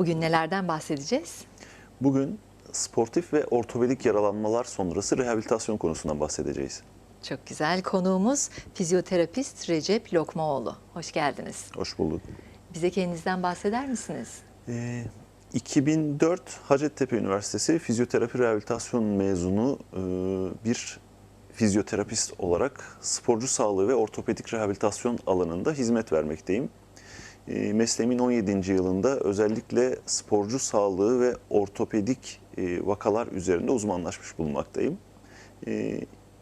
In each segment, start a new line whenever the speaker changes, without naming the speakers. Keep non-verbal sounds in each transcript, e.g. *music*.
Bugün nelerden bahsedeceğiz?
Bugün sportif ve ortopedik yaralanmalar sonrası rehabilitasyon konusundan bahsedeceğiz.
Çok güzel. Konuğumuz fizyoterapist Recep Lokmaoğlu. Hoş geldiniz.
Hoş bulduk.
Bize kendinizden bahseder misiniz?
Ee, 2004 Hacettepe Üniversitesi Fizyoterapi Rehabilitasyon mezunu e, bir fizyoterapist olarak sporcu sağlığı ve ortopedik rehabilitasyon alanında hizmet vermekteyim. E, Mesleğimin 17. yılında özellikle sporcu sağlığı ve ortopedik e, vakalar üzerinde uzmanlaşmış bulunmaktayım. E,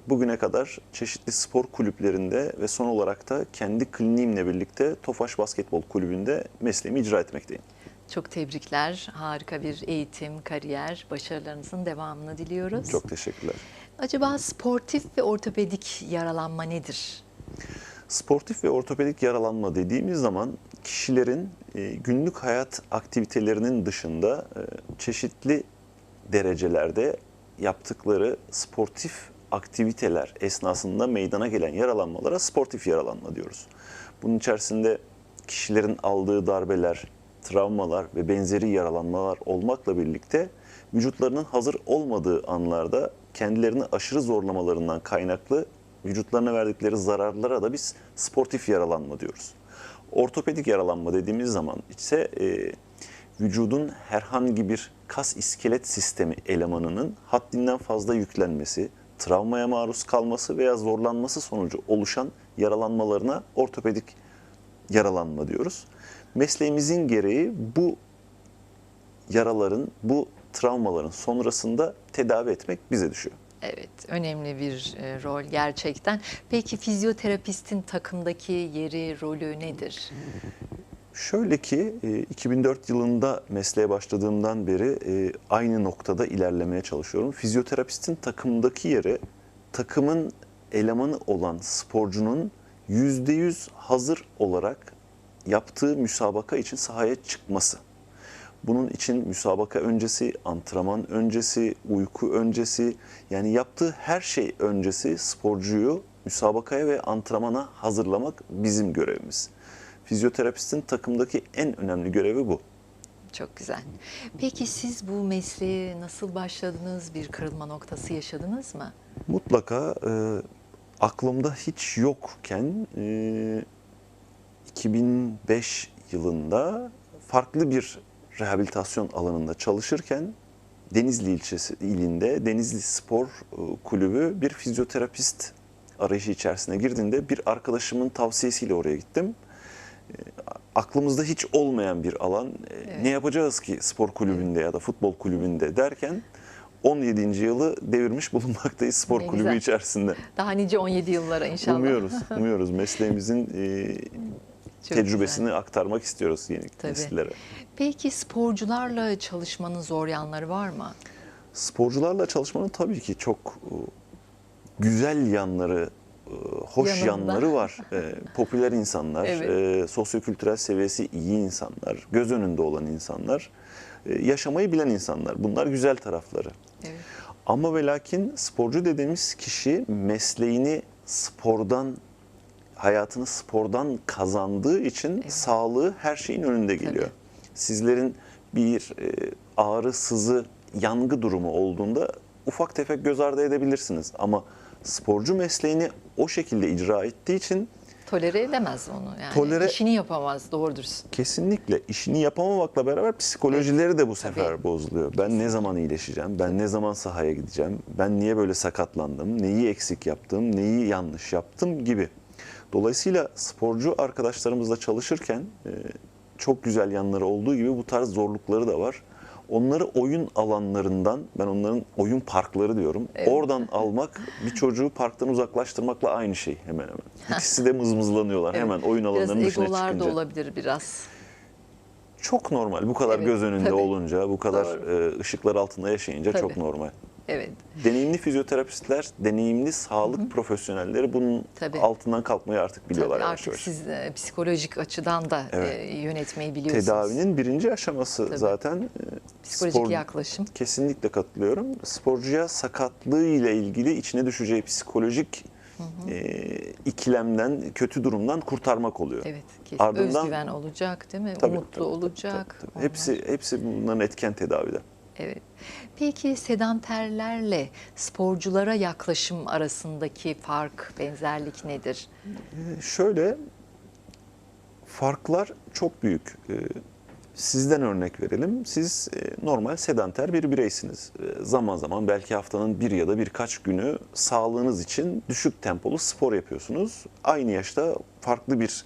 Bugüne kadar çeşitli spor kulüplerinde ve son olarak da kendi kliniğimle birlikte Tofaş Basketbol Kulübü'nde mesleğimi icra etmekteyim.
Çok tebrikler. Harika bir eğitim, kariyer, başarılarınızın devamını diliyoruz.
Çok teşekkürler.
Acaba sportif ve ortopedik yaralanma nedir?
Sportif ve ortopedik yaralanma dediğimiz zaman kişilerin e, günlük hayat aktivitelerinin dışında e, çeşitli derecelerde yaptıkları sportif aktiviteler esnasında meydana gelen yaralanmalara sportif yaralanma diyoruz. Bunun içerisinde kişilerin aldığı darbeler, travmalar ve benzeri yaralanmalar olmakla birlikte vücutlarının hazır olmadığı anlarda kendilerini aşırı zorlamalarından kaynaklı vücutlarına verdikleri zararlara da biz sportif yaralanma diyoruz. Ortopedik yaralanma dediğimiz zaman ise e, vücudun herhangi bir kas iskelet sistemi elemanının haddinden fazla yüklenmesi, travmaya maruz kalması veya zorlanması sonucu oluşan yaralanmalarına ortopedik yaralanma diyoruz. Mesleğimizin gereği bu yaraların, bu travmaların sonrasında tedavi etmek bize düşüyor.
Evet, önemli bir e, rol gerçekten. Peki fizyoterapistin takımdaki yeri, rolü nedir?
Şöyle ki e, 2004 yılında mesleğe başladığımdan beri e, aynı noktada ilerlemeye çalışıyorum. Fizyoterapistin takımdaki yeri takımın elemanı olan sporcunun %100 hazır olarak yaptığı müsabaka için sahaya çıkması. Bunun için müsabaka öncesi, antrenman öncesi, uyku öncesi yani yaptığı her şey öncesi sporcuyu müsabakaya ve antrenmana hazırlamak bizim görevimiz. Fizyoterapistin takımdaki en önemli görevi bu.
Çok güzel. Peki siz bu mesleğe nasıl başladınız? Bir kırılma noktası yaşadınız mı?
Mutlaka e, aklımda hiç yokken e, 2005 yılında farklı bir rehabilitasyon alanında çalışırken Denizli ilçesi ilinde Denizli Spor e, Kulübü bir fizyoterapist arayışı içerisine girdiğinde bir arkadaşımın tavsiyesiyle oraya gittim. E, Aklımızda hiç olmayan bir alan. E,
Evet.
Ne yapacağız ki spor kulübünde ya da futbol kulübünde derken 17. yılı devirmiş *laughs* bulunmaktayız spor
Ne
kulübü
güzel.
içerisinde.
Daha nice 17 yıllara inşallah.
Umuyoruz, *laughs* umuyoruz. Mesleğimizin e, tecrübesini
güzel.
aktarmak istiyoruz yeni
Tabii.
nesillere.
Peki sporcularla çalışmanın zor yanları var mı?
Sporcularla çalışmanın tabii ki çok e, güzel yanları, e, hoş
Yanında.
yanları var. *laughs* E, popüler insanlar,
Evet.
e, sosyokültürel seviyesi iyi insanlar, göz önünde olan insanlar, e, yaşamayı bilen insanlar. Bunlar güzel tarafları.
Evet.
Ama ve lakin sporcu dediğimiz kişi mesleğini spordan, hayatını spordan kazandığı için sağlığı her şeyin önünde geliyor.
Tabii.
Sizlerin bir e, ağrı, sızı, yangı durumu olduğunda ufak tefek göz ardı edebilirsiniz. Ama sporcu mesleğini o şekilde icra ettiği için
Tolere edemez onu yani.
Tolere-
işini yapamaz doğrudur.
kesinlikle işini yapamamakla beraber psikolojileri de bu sefer
Tabii.
bozuluyor. Ben ne zaman iyileşeceğim? Ben ne zaman sahaya gideceğim? Ben niye böyle sakatlandım? Neyi eksik yaptım? Neyi yanlış yaptım gibi. Dolayısıyla sporcu arkadaşlarımızla çalışırken e, çok güzel yanları olduğu gibi bu tarz zorlukları da var. Onları oyun alanlarından, ben onların oyun parkları diyorum.
Evet.
Oradan almak bir çocuğu parktan uzaklaştırmakla aynı şey hemen hemen. *laughs* İkisi de mızmızlanıyorlar
Evet.
hemen oyun alanlarının
Biraz
dışına
egolar
çıkınca.
da olabilir biraz.
Çok normal. Bu kadar
Evet,
göz önünde
tabii.
olunca, bu kadar
Doğru.
e, ışıklar altında yaşayınca
Tabii.
çok normal.
Evet.
Deneyimli fizyoterapistler, deneyimli sağlık profesyonelleri bunun
Tabii.
altından kalkmayı artık biliyorlar
Tabii artık
yavaş.
siz e, psikolojik açıdan da
Evet.
e, yönetmeyi biliyorsunuz.
Tedavinin birinci aşaması
Tabii.
zaten e,
Psikolojik
spor-
yaklaşım.
Kesinlikle katılıyorum. Sporcuya sakatlığı ile ilgili içine düşeceği psikolojik e, ikilemden, kötü durumdan kurtarmak oluyor.
Evet, kesin.
Ardından-
Özgüven olacak değil mi?
Tabii,
Umutlu
tabii,
olacak.
tabii, tabii. Hepsi hepsi bunların etken tedavide.
Evet. Peki sedanterlerle sporculara yaklaşım arasındaki fark, benzerlik nedir?
Ee, Şöyle farklar çok büyük. Ee, Sizden örnek verelim. Siz e, normal sedanter bir bireysiniz. Ee, Zaman zaman belki haftanın bir ya da birkaç günü sağlığınız için düşük tempolu spor yapıyorsunuz. Aynı yaşta farklı bir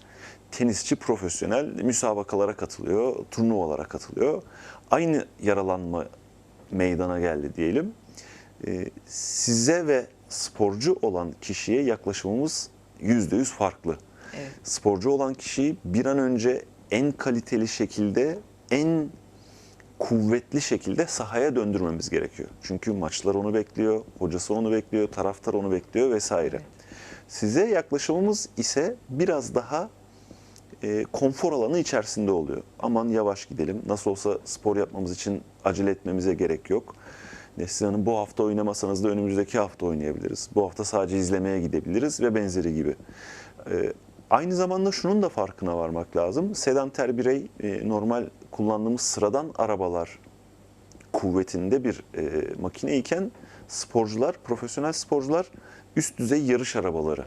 tenisçi profesyonel müsabakalara katılıyor, turnuvalara katılıyor. Aynı yaralanma meydana geldi diyelim. Ee, Size ve sporcu olan kişiye yaklaşımımız %100 farklı
Evet.
sporcu olan kişiyi bir an önce en kaliteli şekilde, en kuvvetli şekilde sahaya döndürmemiz gerekiyor. Çünkü maçlar onu bekliyor, hocası onu bekliyor, taraftar onu bekliyor vesaire.
Evet.
Size yaklaşımımız ise biraz daha e, konfor alanı içerisinde oluyor. Aman yavaş gidelim. Nasıl olsa spor yapmamız için acele etmemize gerek yok. Neslihan Hanım bu hafta oynamasanız da önümüzdeki hafta oynayabiliriz. Bu hafta sadece izlemeye gidebiliriz ve benzeri gibi. E, aynı zamanda şunun da farkına varmak lazım. Sedanter birey e, normal kullandığımız sıradan arabalar kuvvetinde bir e, makine iken sporcular, profesyonel sporcular üst düzey yarış arabaları.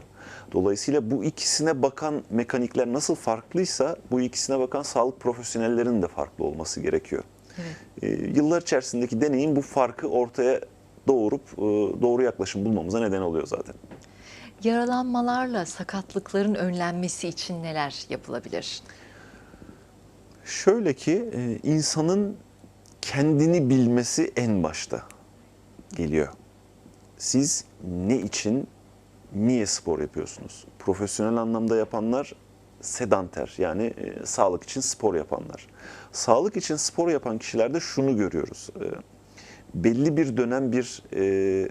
Dolayısıyla bu ikisine bakan mekanikler nasıl farklıysa bu ikisine bakan sağlık profesyonellerinin de farklı olması gerekiyor.
Evet.
E, yıllar içerisindeki deneyim bu farkı ortaya doğurup e, doğru yaklaşım bulmamıza neden oluyor zaten.
Yaralanmalarla sakatlıkların önlenmesi için neler yapılabilir?
Şöyle ki e, insanın kendini bilmesi en başta geliyor. Siz ne için, niye spor yapıyorsunuz? Profesyonel anlamda yapanlar sedanter yani e, sağlık için spor yapanlar. Sağlık için spor yapan kişilerde şunu görüyoruz. E, belli bir dönem bir e,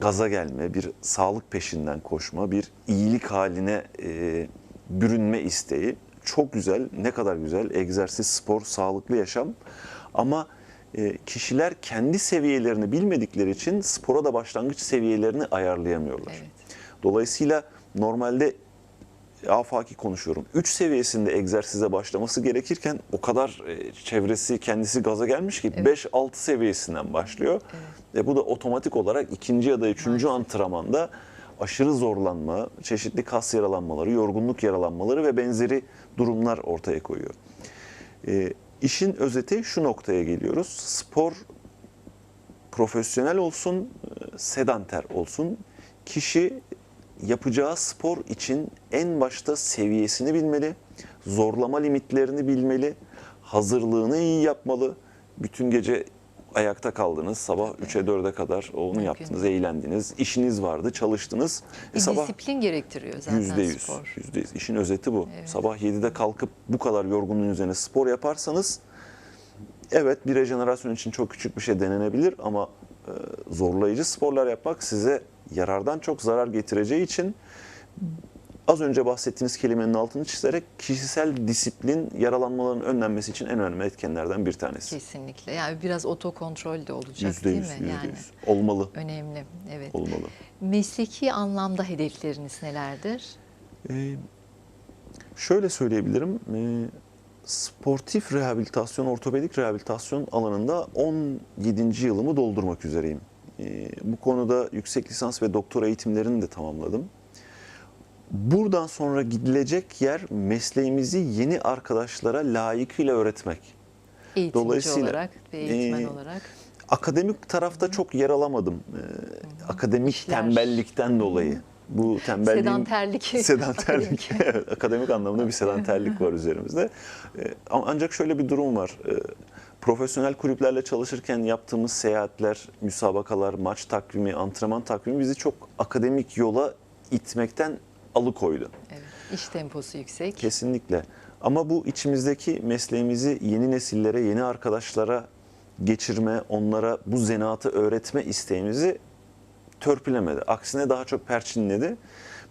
gaza gelme, bir sağlık peşinden koşma, bir iyilik haline e, bürünme isteği. Çok güzel, ne kadar güzel. Egzersiz, spor, sağlıklı yaşam. Ama e, kişiler kendi seviyelerini bilmedikleri için spora da başlangıç seviyelerini ayarlayamıyorlar.
Evet.
Dolayısıyla normalde afaki konuşuyorum. 3 seviyesinde egzersize başlaması gerekirken o kadar e, çevresi kendisi gaza gelmiş ki 5-6 seviyesinden başlıyor. Ve bu da otomatik olarak ikinci ya da üçüncü antrenmanda aşırı zorlanma, çeşitli kas yaralanmaları, yorgunluk yaralanmaları ve benzeri durumlar ortaya koyuyor. E, işin özeti şu noktaya geliyoruz. Spor profesyonel olsun, e, sedanter olsun. Kişi yapacağı spor için en başta seviyesini bilmeli, zorlama limitlerini bilmeli, hazırlığını iyi yapmalı. Bütün gece ayakta kaldınız, sabah 3'e 4'e kadar onu
Mümkün
yaptınız, eğlendiniz, işiniz vardı, çalıştınız. E,
Bir
sabah
disiplin gerektiriyor zaten
Yüzde yüz,
spor.
yüzde yüz. İşin özeti bu.
Evet.
Sabah 7'de kalkıp bu kadar yorgunluğun üzerine spor yaparsanız evet bir rejenerasyon için çok küçük bir şey denenebilir ama e, zorlayıcı sporlar yapmak size yarardan çok zarar getireceği için az önce bahsettiğiniz kelimenin altını çizerek kişisel disiplin yaralanmaların önlenmesi için en önemli etkenlerden bir tanesi.
Kesinlikle. Yani biraz otokontrol de olacak
Yüzde
değil
yüz,
mi?
yüzde
yani
yüz. Olmalı,
önemli. Evet.
olmalı.
Mesleki anlamda hedefleriniz nelerdir?
Ee, şöyle söyleyebilirim. Ee, sportif rehabilitasyon, ortopedik rehabilitasyon alanında 17. yılımı doldurmak üzereyim. Ee, bu konuda yüksek lisans ve doktora eğitimlerini de tamamladım. Buradan sonra gidilecek yer mesleğimizi yeni arkadaşlara layıkıyla öğretmek.
Eğitimci
Dolayısıyla,
olarak ve eğitmen
e,
olarak.
Akademik tarafta çok yer alamadım. Ee, akademik
İşler.
tembellikten dolayı. Bu tembelliğin
Sedanterlik. *laughs*
sedanterlik *laughs* akademik anlamda bir sedanterlik var *laughs* üzerimizde. Ama Ancak şöyle bir durum var. Ee, Profesyonel kulüplerle çalışırken yaptığımız seyahatler, müsabakalar, maç takvimi, antrenman takvimi bizi çok akademik yola itmekten alıkoydu.
Evet. İş temposu yüksek.
Kesinlikle. Ama bu içimizdeki mesleğimizi yeni nesillere, yeni arkadaşlara geçirme, onlara bu zanaatı öğretme isteğimizi törpülemedi. Aksine daha çok perçinledi.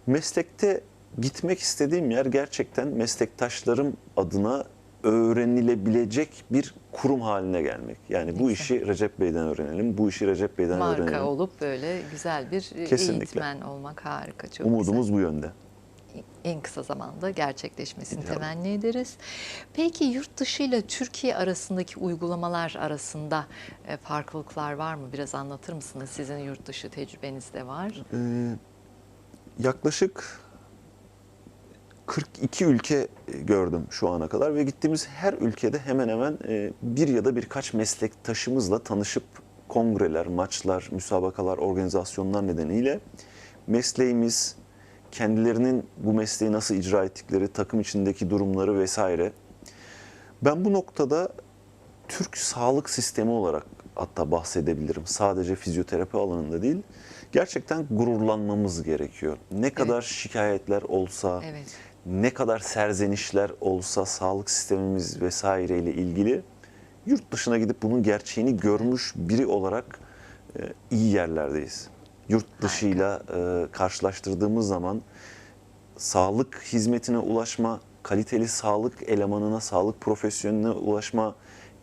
Meslekte gitmek istediğim yer gerçekten meslektaşlarım adına öğrenilebilecek bir kurum haline gelmek. Yani bu
güzel.
işi Recep Bey'den öğrenelim, bu işi Recep Bey'den
Marka
öğrenelim.
olup böyle güzel bir
Kesinlikle.
eğitmen olmak harika. Çok güzel.
Umudumuz bu yönde.
en kısa zamanda gerçekleşmesini
İnşallah.
temenni ederiz. Peki yurt dışı ile Türkiye arasındaki uygulamalar arasında e, farklılıklar var mı? Biraz anlatır mısınız? Sizin yurt dışı tecrübeniz de var.
Ee, yaklaşık 42 ülke gördüm şu ana kadar ve gittiğimiz her ülkede hemen hemen e, bir ya da birkaç meslektaşımızla tanışıp kongreler, maçlar, müsabakalar, organizasyonlar nedeniyle mesleğimiz, kendilerinin bu mesleği nasıl icra ettikleri, takım içindeki durumları vesaire. Ben bu noktada Türk sağlık sistemi olarak hatta bahsedebilirim. Sadece fizyoterapi alanında değil. Gerçekten gururlanmamız gerekiyor. Ne kadar şikayetler olsa,
Evet.
Ne kadar serzenişler olsa sağlık sistemimiz vesaireyle ilgili yurt dışına gidip bunun gerçeğini görmüş biri olarak e, iyi yerlerdeyiz. Yurt dışıyla e, karşılaştırdığımız zaman sağlık hizmetine ulaşma, kaliteli sağlık elemanına, sağlık profesyoneline ulaşma,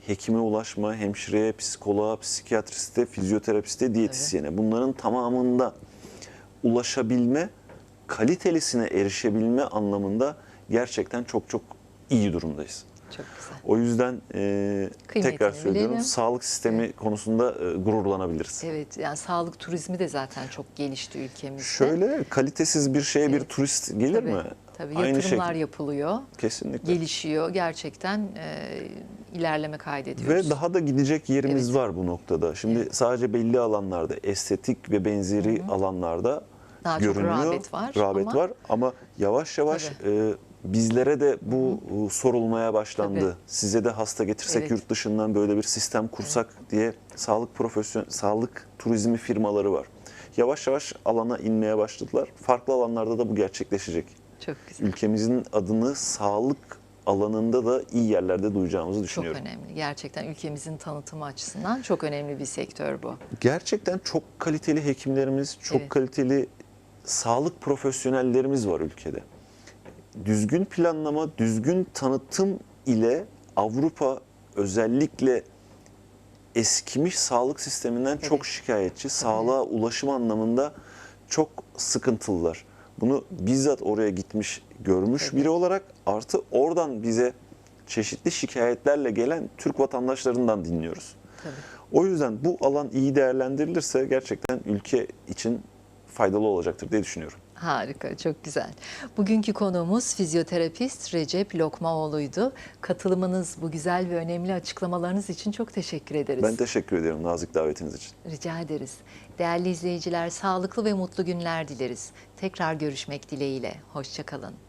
hekime ulaşma, hemşireye, psikoloğa, psikiyatriste, fizyoterapiste, diyetisyene bunların tamamında ulaşabilme, kalitelisine erişebilme anlamında gerçekten çok çok iyi durumdayız.
Çok güzel.
O yüzden e,
Kıymetini
tekrar söylüyorum
bilelim.
sağlık sistemi konusunda e, gururlanabiliriz.
Evet, yani sağlık turizmi de zaten çok gelişti ülkemizde.
Şöyle kalitesiz bir şeye bir
Evet.
turist gelir
Tabii,
mi?
Tabii
Aynı
yatırımlar
şekilde.
yapılıyor,
Kesinlikle.
gelişiyor. Gerçekten e, ilerleme kaydediyoruz.
Ve daha da gidecek yerimiz
Evet.
var bu noktada. Şimdi sadece belli alanlarda, estetik ve benzeri alanlarda
Daha çok
görünüyor.
rağbet var
Rağbet
ama-
var ama yavaş yavaş
Tabii.
e, bizlere de bu e, sorulmaya başlandı.
Tabii.
Size de hasta getirsek
Evet.
yurt dışından böyle bir sistem kursak diye sağlık profesyon sağlık turizmi firmaları var. Yavaş yavaş alana inmeye başladılar. Farklı alanlarda da bu gerçekleşecek.
Çok güzel.
Ülkemizin adını sağlık alanında da iyi yerlerde duyacağımızı
Çok
düşünüyorum.
önemli. Gerçekten ülkemizin tanıtımı açısından çok önemli bir sektör bu.
Gerçekten çok kaliteli hekimlerimiz, çok
Evet.
kaliteli sağlık profesyonellerimiz var ülkede. Düzgün planlama, düzgün tanıtım ile Avrupa özellikle eskimiş sağlık sisteminden çok şikayetçi. Sağlığa ulaşım anlamında çok sıkıntılılar. Bunu bizzat oraya gitmiş, görmüş biri olarak artı oradan bize çeşitli şikayetlerle gelen Türk vatandaşlarından dinliyoruz.
Tabii.
O yüzden bu alan iyi değerlendirilirse gerçekten ülke için faydalı olacaktır diye düşünüyorum.
Harika, çok güzel. Bugünkü konuğumuz fizyoterapist Recep Lokmaoğlu'ydu. Katılımınız, bu güzel ve önemli açıklamalarınız için çok teşekkür ederiz.
Ben teşekkür ediyorum nazik davetiniz için.
Rica ederiz. Değerli izleyiciler, sağlıklı ve mutlu günler dileriz. Tekrar görüşmek dileğiyle. Hoşçakalın.